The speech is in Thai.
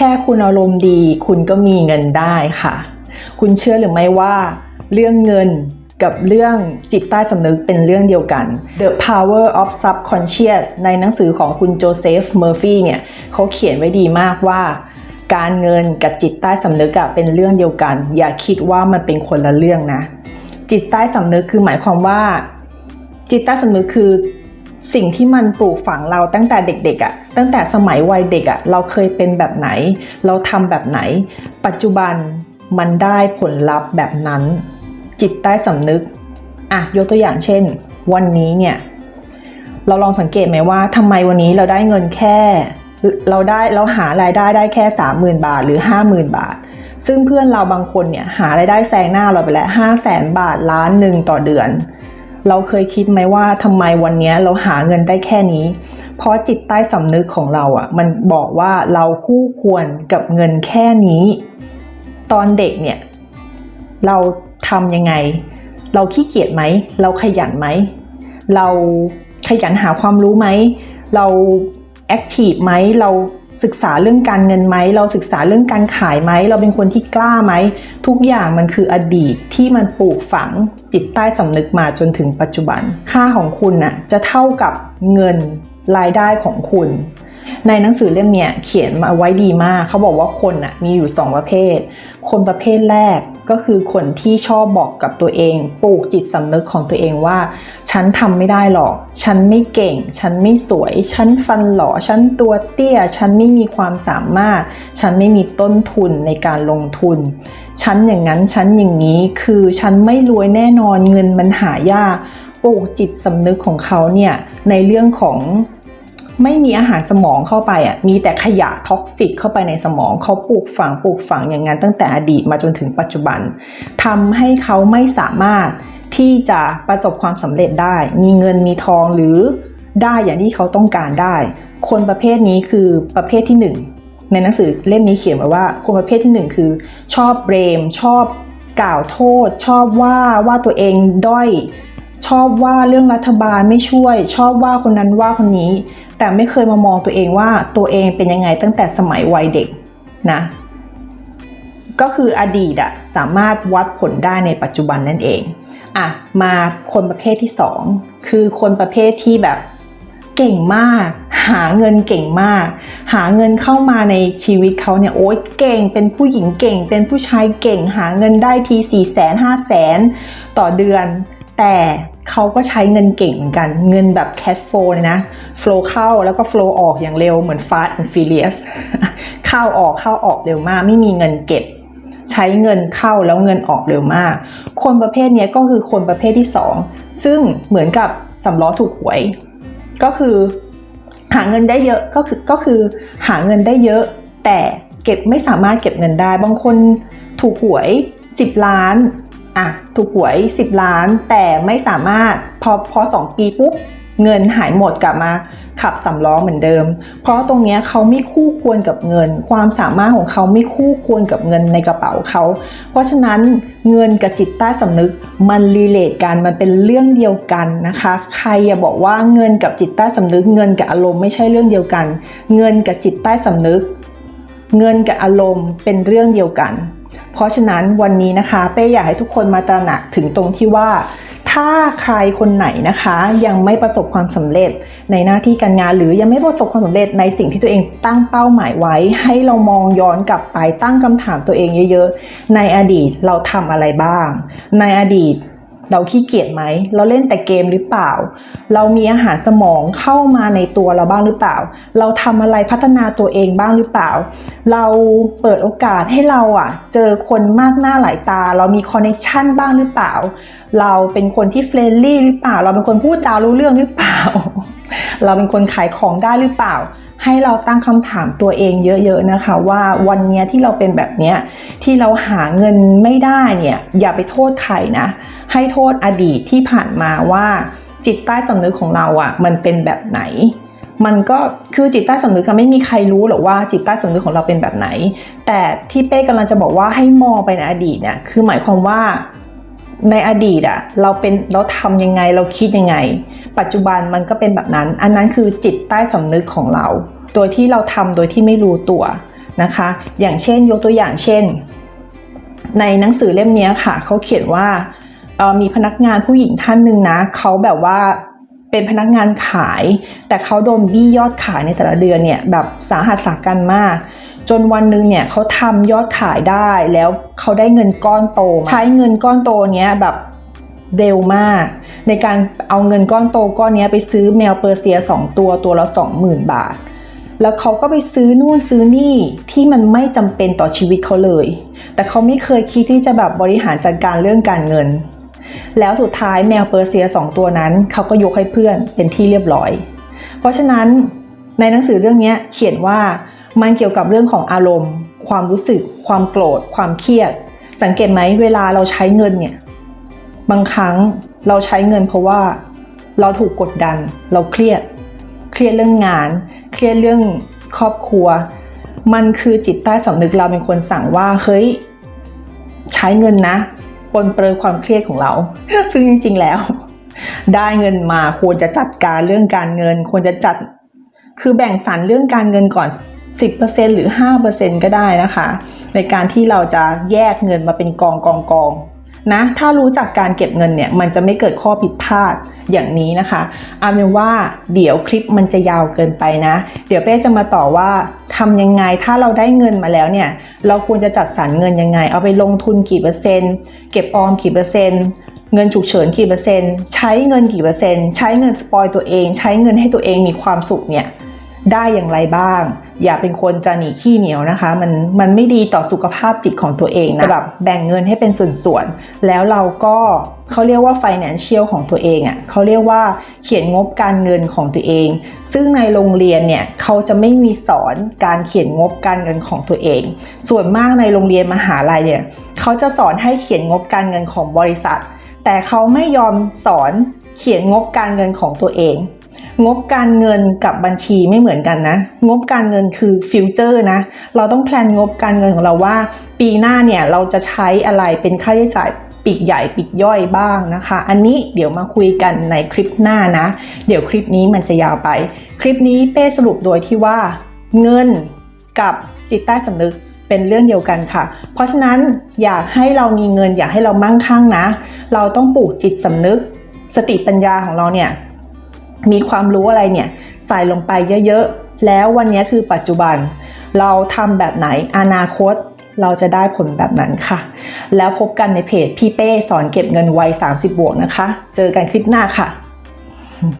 แค่คุณอารมณ์ดี คุณก็มีเงินได้ค่ะ คุณเชื่อหรือไม่ว่า เรื่องเงินกับเรื่องจิตใต้สำนึกเป็นเรื่องเดียวกัน The Power of Subconscious ในหนังสือของคุณโจเซฟเมอร์ฟีเนี่ยเขาเขียนไว้ดีมากว่า การเงินกับจิตใต้สำนึกอะเป็นเรื่องเดียวกัน อย่าคิดว่ามันเป็นคนละเรื่องนะ จิตใต้สำนึกคือหมายความว่า จิตใต้สำนึกคือ สิ่งที่มันปลูกฝังเราตั้งแต่เด็กๆอะ่ะ ตั้งแต่สมัยวัยเด็กอะ่ะ เราเคยเป็นแบบไหน เราทำแบบไหน ปัจจุบันมันได้ผลลัพธ์แบบนั้น จิตใต้สำนึก อะ ยกตัวอย่างเช่น วันนี้เนี่ย เราลองสังเกตไหมว่าทำไมวันนี้เราได้เงินแค่ เราได้เราหารายได้ได้แค่ 30,000 บาทหรือ 50,000 บาท ซึ่งเพื่อนเราบางคนเนี่ยหารายได้แซงหน้าเราไปแล้ว5 0 0แสนบาทล้านหนึ่งต่อเดือน เราเคยคิดไหมว่าทำไมวันนี้เราหาเงินได้แค่นี้ เพราะจิตใต้สำนึกของเราอะ่ะ มันบอกว่าเราคู่ควรกับเงินแค่นี้ ตอนเด็กเนี่ย เราทำยังไง เราขี้เกียจไหม เราขยันไหม เราขยันหาความรู้ไหม เราแอคทีฟไหม เรา ศึกษาเรื่องการเงินไหม เราศึกษาเรื่องการขายไหม เราเป็นคนที่กล้าไหม ทุกอย่างมันคืออดีตที่มันปลูกฝังจิตใต้สำนึกมาจนถึงปัจจุบัน ค่าของคุณน่ะจะเท่ากับเงินรายได้ของคุณ ในหนังสือเล่มเนี้ยเขียนมาไว้ดีมาก เขาบอกว่าคนน่ะมีอยู่ 2 ประเภท คนประเภทแรก ก็คือคนที่ชอบบอกกับตัวเอง ปลูกจิตสำนึกของตัวเองว่า ฉันทำไม่ได้หรอก ฉันไม่เก่ง ฉันไม่สวย ฉันฟันหลอฉันตัวเตี้ย ฉันไม่มีความสามารถ ฉันไม่มีต้นทุนในการลงทุน ฉันอย่างนั้นฉันอย่างนี้คือฉันไม่รวยแน่นอนเงินมันหายากปลูกจิตสำนึกของเขาเนี่ยในเรื่องของ ไม่มีอาหารสมองเข้าไปอะมีแต่ขยะท็อกซิกเข้าไปในสมองเขาปลูกฝังปลูกฝังอย่างนั้นตั้งแต่อดีตมาจนถึงปัจจุบันทำให้เขาไม่สามารถที่จะประสบความสำเร็จได้ มีเงินมีทองหรือได้อย่างที่เขาต้องการได้ คนประเภทนี้คือประเภทที่หนึ่งในหนังสือเล่มนี้เขียนไว้ว่า คนประเภทที่หนึ่งคือ ชอบเบรม ชอบกล่าวโทษ ชอบว่าว่าตัวเองด้อย ชอบว่าเรื่องรัฐบาลไม่ช่วย ชอบว่าคนนั้นว่าคนนี้ แต่ไม่เคยมามองตัวเองว่าตัวเองเป็นยังไงตั้งแต่สมัยวัยเด็กนะก็คืออดีตอะสามารถวัดผลได้ในปัจจุบันนั่นเองอะมาคนประเภทที่สองคือคนประเภทที่แบบเก่งมาก หาเงินเก่งมาก หาเงินเข้ามาในชีวิตเขาเนี่ยโอ๊ยเก่งเป็นผู้หญิงเก่ง เป็นผู้ชายเก่ง หาเงินได้ที4ี่แสนห้าแสนต่อเดือน แต่เขาก็ใช้เงินเก่งเหมือนกัน เงินแบบ cash flow เลยนะ flow เข้าแล้วก็ flow ออกอย่างเร็วเหมือน fast and furious เข้าออกเข้าออกเร็วมาก ไม่มีเงินเก็บ ใช้เงินเข้าแล้วเงินออกเร็วมาก คนประเภทนี้ก็คือคนประเภทที่ 2 ซึ่งเหมือนกับสำล้อถูกหวย ก็คือหาเงินได้เยอะก็คือก็คือหาเงินได้เยอะ แต่เก็บไม่สามารถเก็บเงินได้ บางคนถูกหวย 10 ล้าน อะถูกหวย 10 ล้านแต่ไม่สามารถพอพอสองปีปุ๊บเงินหายหมดกลับมาขับสำล้อเหมือนเดิม เพราะตรงนี้เขาไม่คู่ควรกับเงิน ความสามารถของเขาไม่คู่ควรกับเงินในกระเป๋าเขา เพราะฉะนั้นเงินกับจิตใต้สำนึกมันรีเลทกันมันเป็นเรื่องเดียวกันนะคะ ใครอย่าบอกว่าเงินกับจิตใต้สำนึก เงินกับอารมณ์ไม่ใช่เรื่องเดียวกัน เงินกับจิตใต้สำนึก เงินกับอารมณ์เป็นเรื่องเดียวกัน เพราะฉะนั้นวันนี้นะคะเป้อยากให้ทุกคนมาตระหนักถึงตรงที่ว่า ถ้าใครคนไหนนะคะ ยังไม่ประสบความสำเร็จในหน้าที่การงานหรือยังไม่ประสบความสำเร็จในสิ่งที่ตัวเองตั้งเป้าหมายไว้ ให้เรามองย้อนกลับไปตั้งคำถามตัวเองเยอะ ๆ ในอดีตเราทำอะไรบ้าง ในอดีต เราขี้เกียจไหม เราเล่นแต่เกมหรือเปล่า เรามีอาหารสมองเข้ามาในตัวเราบ้างหรือเปล่า เราทำอะไรพัฒนาตัวเองบ้างหรือเปล่า เราเปิดโอกาสให้เราอะเจอคนมากหน้าหลายตา เรามีคอนเนคชันบ้างหรือเปล่า เราเป็นคนที่เฟรนลี่หรือเปล่า เราเป็นคนพูดจารู้เรื่องหรือเปล่า เราเป็นคนขายของได้หรือเปล่า ให้เราตั้งคำถามตัวเองเยอะๆนะคะ ว่าวันนี้ที่เราเป็นแบบเนี้ยที่เราหาเงินไม่ได้เนี่ยอย่าไปโทษใครนะ ให้โทษอดีตที่ผ่านมาว่าจิตใต้สำนึกของเราอะ่ะมันเป็นแบบไหน มันก็คือจิตใต้สำนึกอะไม่มีใครรู้หรอกว่าจิตใต้สำนึกของเราเป็นแบบไหน แต่ที่เป้กำลังจะบอกว่าให้มองไปในอดีตเนี่ยคือหมายความว่า ในอดีตอะเราเป็นเราทำยังไงเราคิดยังไง ปัจจุบันมันก็เป็นแบบนั้น อันนั้นคือจิตใต้สำนึกของเรา โดยที่เราทำโดยที่ไม่รู้ตัวนะคะ อย่างเช่นยกตัวอย่างเช่น ในหนังสือเล่มนี้ค่ะเขาเขียนว่ามีพนักงานผู้หญิงท่านหนึ่งนะเขาแบบว่า เป็นพนักงานขาย แต่เขาโดนบี้ยอดขายในแต่ละเดือนเนี่ยแบบสาหัสสากันมาก จนวันหนึ่งเนี่ยเขาทำยอดขายได้แล้วเขาได้เงินก้อนโต ใช้เงินก้อนโตเนี้ยแบบเร็วมาก ในการเอาเงินก้อนโตก้อนเนี้ยไปซื้อแมวเปอร์เซีย 2 ตัวตัวละ 20,000 บาท แล้วเขาก็ไปซื้อนู่นซื้อนี่ที่มันไม่จำเป็นต่อชีวิตเขาเลย แต่เขาไม่เคยคิดที่จะแบบบริหารจัดการเรื่องการเงิน แล้วสุดท้ายแมวเปอร์เซีย 2 ตัวนั้นเขาก็ยกให้เพื่อนเป็นที่เรียบร้อย เพราะฉะนั้นในหนังสือเรื่องนี้เขียนว่ามันเกี่ยวกับเรื่องของอารมณ์ ความรู้สึก ความโกรธ ความเครียด สังเกตไหมเวลาเราใช้เงินเนี่ยบางครั้งเราใช้เงินเพราะว่าเราถูกกดดัน เราเครียด เครียดเรื่องงาน เครียดเรื่องครอบครัว มันคือจิตใต้สำนึกเราเป็นคนสั่งว่าเฮ้ยใช้เงินนะ ปนเปื้อความเครียดของเรา ซึ่งจริง ๆ แล้ว ได้เงินมาควรจะจัดการเรื่องการเงิน ควรจะจัดคือแบ่งสรรเรื่องการเงินก่อน 10%หรือ 5%ก็ได้นะคะ ในการที่เราจะแยกเงินมาเป็นกองกองกอง นะถ้ารู้จักการเก็บเงินเนี่ยมันจะไม่เกิดข้อผิดพลาดอย่างนี้นะคะอาเป็นว่าเดี๋ยวคลิปมันจะยาวเกินไปนะ เดี๋ยวเป้จะมาต่อว่าทำยังไงถ้าเราได้เงินมาแล้วเนี่ยเราควรจะจัดสรรเงินยังไง เอาไปลงทุนกี่เปอร์เซ็นต์เก็บออมกี่เปอร์เซ็นต์เงินฉุกเฉินกี่เปอร์เซ็นต์ใช้เงินกี่เปอร์เซ็นต์ใช้เงินสปอยตัวเอง ใช้เงินให้ตัวเองมีความสุขเนี่ยได้อย่างไรบ้าง อย่าเป็นคนตระหนี่ขี้เหนียวนะคะ มันมันไม่ดีต่อสุขภาพจิตของตัวเองนะจะแบบแบ่งเงินให้เป็นส่วนๆแล้วเราก็เขาเรียกว่า financial ของตัวเองอะ่ะเขาเรียกว่าเขียนงบการเงินของตัวเอง ซึ่งในโรงเรียนเนี่ยเขาจะไม่มีสอนการเขียนงบการเงินของตัวเอง ส่วนมากในโรงเรียนมหาลัยเนี่ยเขาจะสอนให้เขียนงบการเงินของบริษัท แต่เขาไม่ยอมสอนเขียนงบการเงินของตัวเอง งบการเงินกับบัญชีไม่เหมือนกันนะ งบการเงินคือฟิวเจอร์นะ เราต้องแพลนงบการเงินของเราว่า ปีหน้าเนี่ยเราจะใช้อะไรเป็นค่าใช้จ่ายปีกใหญ่ปีกย่อยบ้างนะคะ อันนี้เดี๋ยวมาคุยกันในคลิปหน้านะ เดี๋ยวคลิปนี้มันจะยาวไป คลิปนี้เป้สรุปโดยที่ว่า เงินกับจิตใต้สำนึกเป็นเรื่องเดียวกันค่ะ เพราะฉะนั้นอยากให้เรามีเงินอยากให้เรามั่งคั่งนะ เราต้องปลูกจิตสำนึก สติปัญญาของเราเนี่ย มีความรู้อะไรเนี่ยใส่ลงไปเยอะๆ แล้ววันนี้คือปัจจุบัน เราทำแบบไหนอนาคตเราจะได้ผลแบบนั้นค่ะ แล้วพบกันในเพจพี่เป้สอนเก็บเงินวัย 30 บวกนะคะ เจอกันคลิปหน้าค่ะ